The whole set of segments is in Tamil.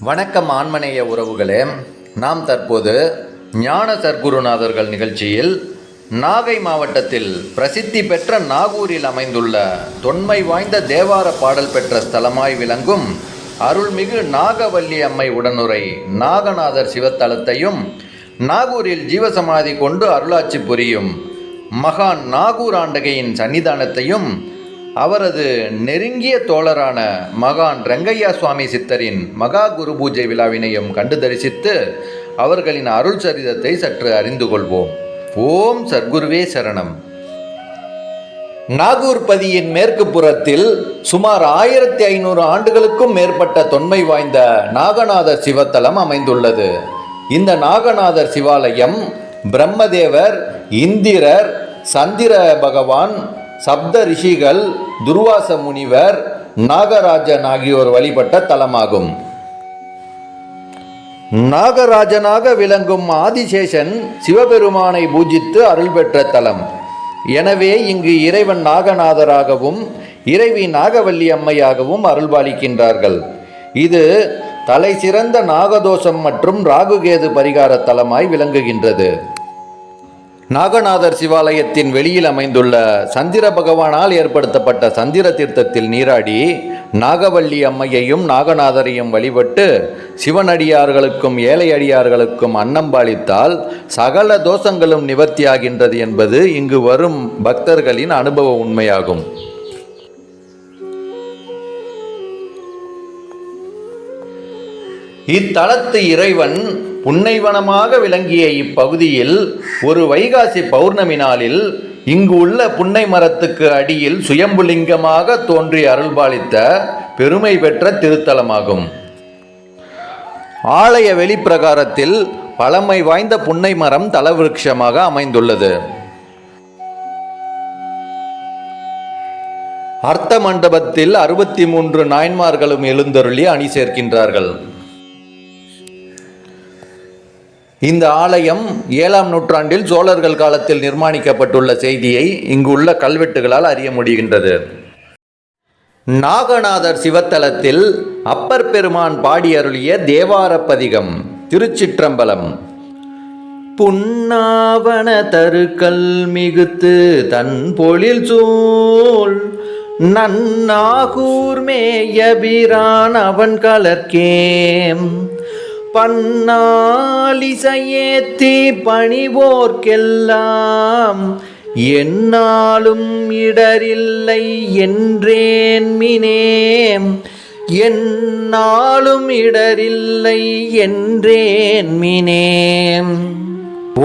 வணக்கம் ஆன்மநேய உறவுகளே. நாம் தற்போது ஞான சர்க்குருநாதர்கள் நிகழ்ச்சியில் நாகை மாவட்டத்தில் பிரசித்தி பெற்ற நாகூரில் அமைந்துள்ள தொன்மை வாய்ந்த தேவார பாடல் பெற்ற ஸ்தலமாய் விளங்கும் அருள்மிகு நாகவல்லி அம்மை உடனுரை நாகநாதர் சிவத்தலத்தையும் நாகூரில் ஜீவசமாதி கொண்டு அருளாட்சி புரியும் மகான் நாகூர் ஆண்டகையின் சன்னிதானத்தையும் அவரது நெருங்கிய தோழரான மகான் ரங்கையா சுவாமி சித்தரின் மகா குரு பூஜை விழாவினையும் கண்டு தரிசித்து அவர்களின் அருள் சரிதத்தை சற்று அறிந்து கொள்வோம். ஓம் சர்க்குருவே சரணம். நாகூர் பதியின் மேற்கு புறத்தில் சுமார் ஆயிரத்தி ஐநூறு ஆண்டுகளுக்கும் மேற்பட்ட தொன்மை வாய்ந்த நாகநாதர் சிவத்தலம் அமைந்துள்ளது. இந்த நாகநாதர் சிவாலயம் பிரம்மதேவர் இந்திரர் சந்திர பகவான் சப்த ரிஷிகள் துர்வாச முனிவர் நாகராஜன் ஆகியோர் வழிபட்ட தலமாகும். நாகராஜனாக விளங்கும் ஆதிசேஷன் சிவபெருமானை பூஜித்து அருள் பெற்ற தலம். எனவே இங்கு இறைவன் நாகநாதராகவும் இறைவி நாகவல்லி அம்மையாகவும் அருள்பாலிக்கின்றார்கள். இது தலை சிறந்த நாகதோஷம் மற்றும் ராகுகேது பரிகார தலமாய் விளங்குகின்றது. நாகநாதர் சிவாலயத்தின் வெளியில் அமைந்துள்ள சந்திர பகவானால் ஏற்படுத்தப்பட்ட சந்திர தீர்த்தத்தில் நீராடி நாகவல்லி அம்மையையும் நாகநாதரையும் வழிபட்டு சிவனடியார்களுக்கும் ஏழை அடியார்களுக்கும் அன்னம்பாளித்தால் சகல தோஷங்களும் நிவர்த்தியாகின்றது என்பது இங்கு வரும் பக்தர்களின் அனுபவ உண்மையாகும். இத்தலத்து இறைவன் புன்னைவனமாக விளங்கிய இப்பகுதியில் ஒரு வைகாசி பௌர்ணமி நாளில் இங்கு உள்ள புன்னை மரத்துக்கு அடியில் சுயம்புலிங்கமாக தோன்றி அருள்பாலித்த பெருமை பெற்ற திருத்தலமாகும். ஆலய வெளிப்பிரகாரத்தில் பழமை வாய்ந்த புன்னை மரம் தலவிருட்சமாக அமைந்துள்ளது. அர்த்த மண்டபத்தில் அறுபத்தி மூன்று நாயன்மார்களும் எழுந்தருளி அணி சேர்க்கின்றார்கள் இந்த ஆலயம் ஏழாம் நூற்றாண்டில் சோழர்கள் காலத்தில் நிர்மாணிக்கப்பட்டுள்ள செய்தியை இங்குள்ள கல்வெட்டுகளால் அறிய முடிகின்றது. நாகநாதர் சிவத்தலத்தில் அப்பர் பெருமான் பாடி அருளிய திருச்சிற்றம்பலம். புன்னாவன தருக்கல் மிகுத்து தன் பொழில் சூழ் நன்னாகூர் மேயபிரான் அவன் கலர்கேம் பன்னாலிசையேத்தி பணிவோர்க்கெல்லாம் என்னாலும் இடரில்லை என்றேன்மினேம் என்னாலும் இடரில்லை என்றேன்மினேம்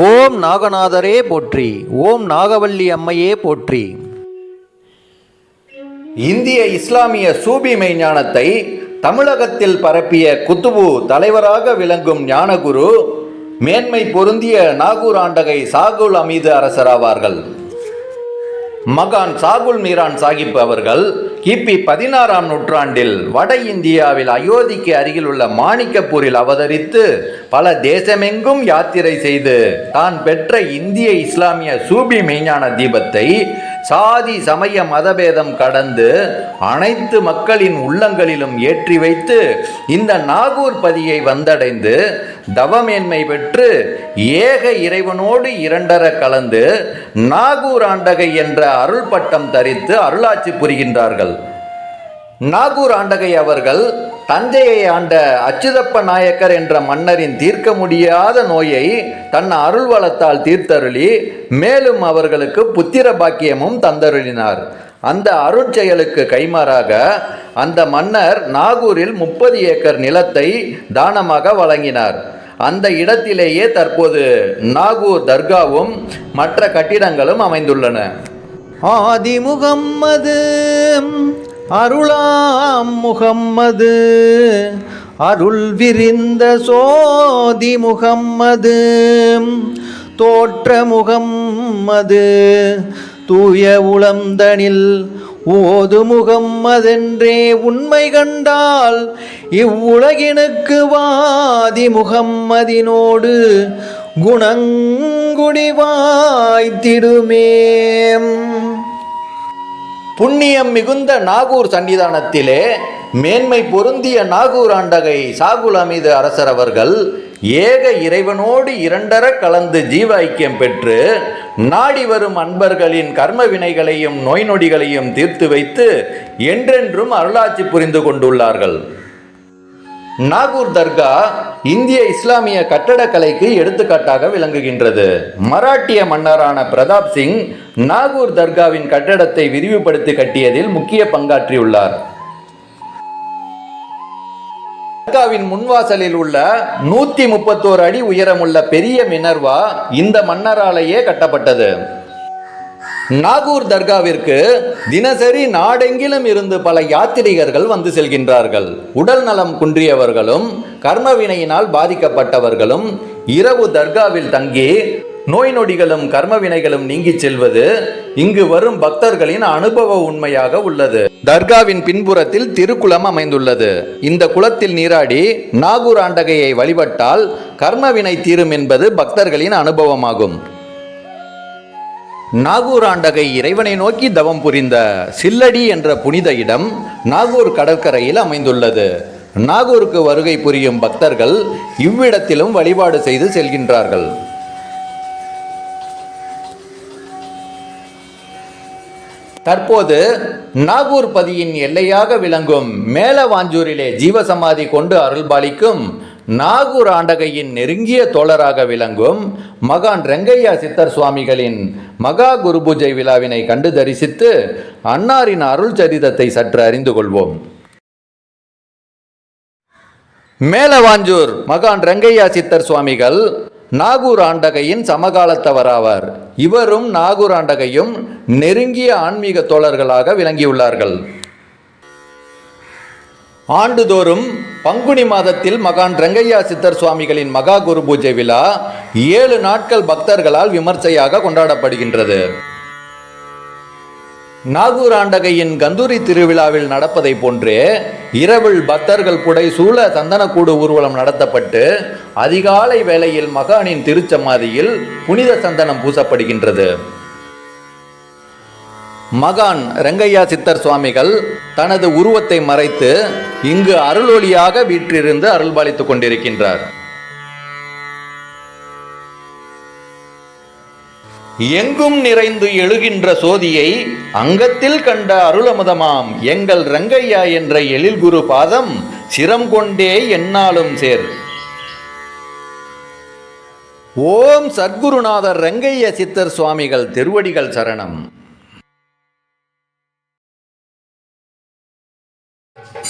ஓம் நாகநாதரே போற்றி ஓம் நாகவல்லி அம்மையே போற்றி. இந்திய இஸ்லாமிய சூபி மெய்ஞானத்தை தமிழகத்தில் பரப்பிய குத்துபு தலைவராக விளங்கும் ஞானகுரு மேன்மை பொருந்திய நாகூர் ஆண்டகை சாகுல் அமீது அரசராவார்கள். மகான் சாகுல் மீரான் சாஹிப் அவர்கள் கிபி பதினாறாம் நூற்றாண்டில் வட இந்தியாவில் அயோத்திக்கு அருகில் உள்ள மாணிக்கப்பூரில் அவதரித்து பல தேசமெங்கும் யாத்திரை செய்து தான் பெற்ற இந்திய இஸ்லாமிய சூபி மெய்ஞான தீபத்தை சாதி சமய மதபேதம் கடந்து அனைத்து மக்களின் உள்ளங்களிலும் ஏற்றி வைத்து இந்த நாகூர் பதியை வந்தடைந்து தவமேன்மை பெற்று ஏக இறைவனோடு இரண்டர கலந்து நாகூர் ஆண்டகை என்ற அருள் பட்டம் தரித்து அருளாட்சி புரிகின்றார்கள். நாகூர் ஆண்டகை அவர்கள் தஞ்சையை ஆண்ட அச்சுதப்ப நாயக்கர் என்ற மன்னரின் தீர்க்க முடியாத நோயை தன் அருள் வளத்தால் தீர்த்தருளி மேலும் அவர்களுக்கு புத்திர பாக்கியமும் தந்தருளினார். அந்த அருட்செயலுக்கு கைமாறாக அந்த மன்னர் நாகூரில் முப்பது ஏக்கர் நிலத்தை தானமாக வழங்கினார். அந்த இடத்திலேயே தற்போது நாகூர் தர்காவும் மற்ற கட்டிடங்களும் அமைந்துள்ளன. ஆதி முகம்மது அருளாம் முகம்மது அருள் விரிந்த சோதி முகம்மது தோற்ற முகம்மது தூய உளந்தனில் ஓது முகம்மதென்றே உண்மை கண்டால் இவ்வுலகினுக்கு வாதி முகம்மதினோடு குணங்குடி வாய்த்திடுமே புண்ணியம் மிகுந்த நாகூர் சன்னிதானத்திலே மேன்மை பொருந்திய நாகூர் ஆண்டகை சாகுல் அமீது அரசர் அவர்கள் ஏக இறைவனோடு இரண்டர கலந்து ஜீவ ஐக்கியம் பெற்று நாடி வரும் அன்பர்களின் கர்ம வினைகளையும் நோய் நொடிகளையும் தீர்த்து வைத்து என்றென்றும் அருளாட்சி புரிந்து கொண்டுள்ளார்கள். நாகூர் தர்கா இந்திய இஸ்லாமிய கட்டடக்கலைக்கு எடுத்துக்காட்டாக விளங்குகின்றது. மராட்டிய மன்னரான பிரதாப் சிங் நாகூர் தர்காவின் கட்டடத்தை விரிவுபடுத்தி கட்டியதில் முக்கிய பங்காற்றியுள்ளார். தர்காவின் முன்வாசலில் உள்ள நூத்தி முப்பத்தோரு அடி உயரமுள்ள பெரிய மினர்வா இந்த மன்னராலேயே கட்டப்பட்டது. நாகூர் தர்காவிற்கு தினசரி நாடெங்கிலும் இருந்து பல யாத்திரிகர்கள் வந்து செல்கின்றார்கள். உடல் நலம் குன்றியவர்களும் கர்மவினையினால் பாதிக்கப்பட்டவர்களும் இரவு தர்காவில் தங்கி நோய் நொடிகளும் கர்ம வினைகளும் நீங்கிச் செல்வது இங்கு வரும் பக்தர்களின் அனுபவ உண்மையாக உள்ளது. தர்காவின் பின்புறத்தில் திருக்குளம் அமைந்துள்ளது. இந்த குளத்தில் நீராடி நாகூர் ஆண்டகையை வழிபட்டால் கர்மவினை தீரும் என்பது பக்தர்களின் அனுபவமாகும். நாகூர் ஆண்டகை இறைவனை நோக்கி தவம் புரிந்த சில்லடி என்ற புனித இடம் நாகூர் கடற்கரையில் அமைந்துள்ளது. நாகூருக்கு வருகை புரியும் பக்தர்கள் இவ்விடத்திலும் வழிபாடு செய்து செல்கின்றார்கள். தற்போது நாகூர் பதியின் எல்லையாக விளங்கும் மேலவாஞ்சூரிலே ஜீவசமாதி கொண்டு அருள்பாலிக்கும் நாகூர் ஆண்டகையின் நெருங்கிய தோழராக விளங்கும் மகான் ரெங்கையா சித்தர் சுவாமிகளின் மகா குரு பூஜை விழாவினை கண்டு தரிசித்து அன்னாரின் அருள் சரிதத்தை சற்று அறிந்து கொள்வோம். மேலவாஞ்சூர் மகான் ரெங்கையா சித்தர் சுவாமிகள் நாகூர் ஆண்டகையின் சமகாலத்தவராவார். இவரும் நாகூர் ஆண்டகையும் நெருங்கிய ஆன்மீக தோழர்களாக விளங்கியுள்ளார்கள். ஆண்டுதோறும் பங்குனி மாதத்தில் மகான் ரங்கையா சித்தர் சுவாமிகளின் மகா குரு பூஜை விழா ஏழு நாட்கள் பக்தர்களால் விமர்சையாக கொண்டாடப்படுகின்றது. நாகூர் ஆண்டகையின் கந்தூரி திருவிழாவில் நடப்பதை போன்றே இரவில் பக்தர்கள் புடை சூழ சந்தனக்கூடு ஊர்வலம் நடத்தப்பட்டு அதிகாலை வேளையில் மகானின் திருச்சமாதியில் புனித சந்தனம் பூசப்படுகின்றது. மகான் ரங்கையா சித்தர் சுவாமிகள் தனது உருவத்தை மறைத்து இங்கு அருளொளியாக வீற்றிருந்து அருள்பாலித்துக் கொண்டிருக்கின்றார். எங்கும் நிறைந்து எழுகின்ற சோதியை அங்கத்தில் கண்ட அருளமுதமாம் எங்கள் ரங்கையா என்ற எழில் குரு பாதம் சிரம் கொண்டே என்னாலும் சேர். ஓம் சத்குருநாதர் ரங்கைய சித்தர் சுவாமிகள் திருவடிகள் சரணம்.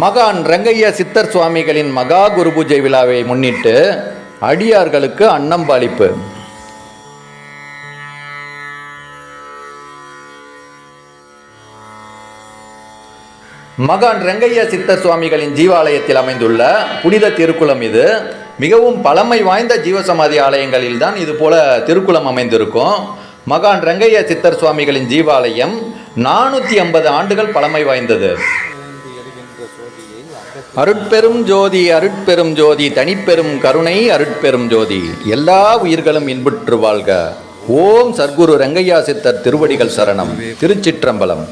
மகான் ரங்கையா சித்தர் சுவாமிகளின் மகா குரு பூஜை விழாவை முன்னிட்டு அடியார்களுக்கு அன்னம்பாளிப்பு மகான் ரங்கையா சித்தர் சுவாமிகளின் ஜீவாலயத்தில் அமைந்துள்ள புனித திருக்குளம் இது. மிகவும் பழமை வாய்ந்த ஜீவசமாதி ஆலயங்களில் தான் இது போல திருக்குளம் அமைந்திருக்கும். மகான் ரங்கையா சித்தர் சுவாமிகளின் ஜீவாலயம் நானூற்றி ஐம்பது ஆண்டுகள் பழமை வாய்ந்தது. அருட்பெரும் ஜோதி அருட்பெரும் ஜோதி தனிப்பெரும் கருணை அருட்பெரும் ஜோதி. எல்லா உயிர்களும் இன்புற்று வாழ்க. ஓம் சர்க்குரு ரங்கையா சித்தர் திருவடிகள் சரணம். திருச்சிற்றம்பலம்.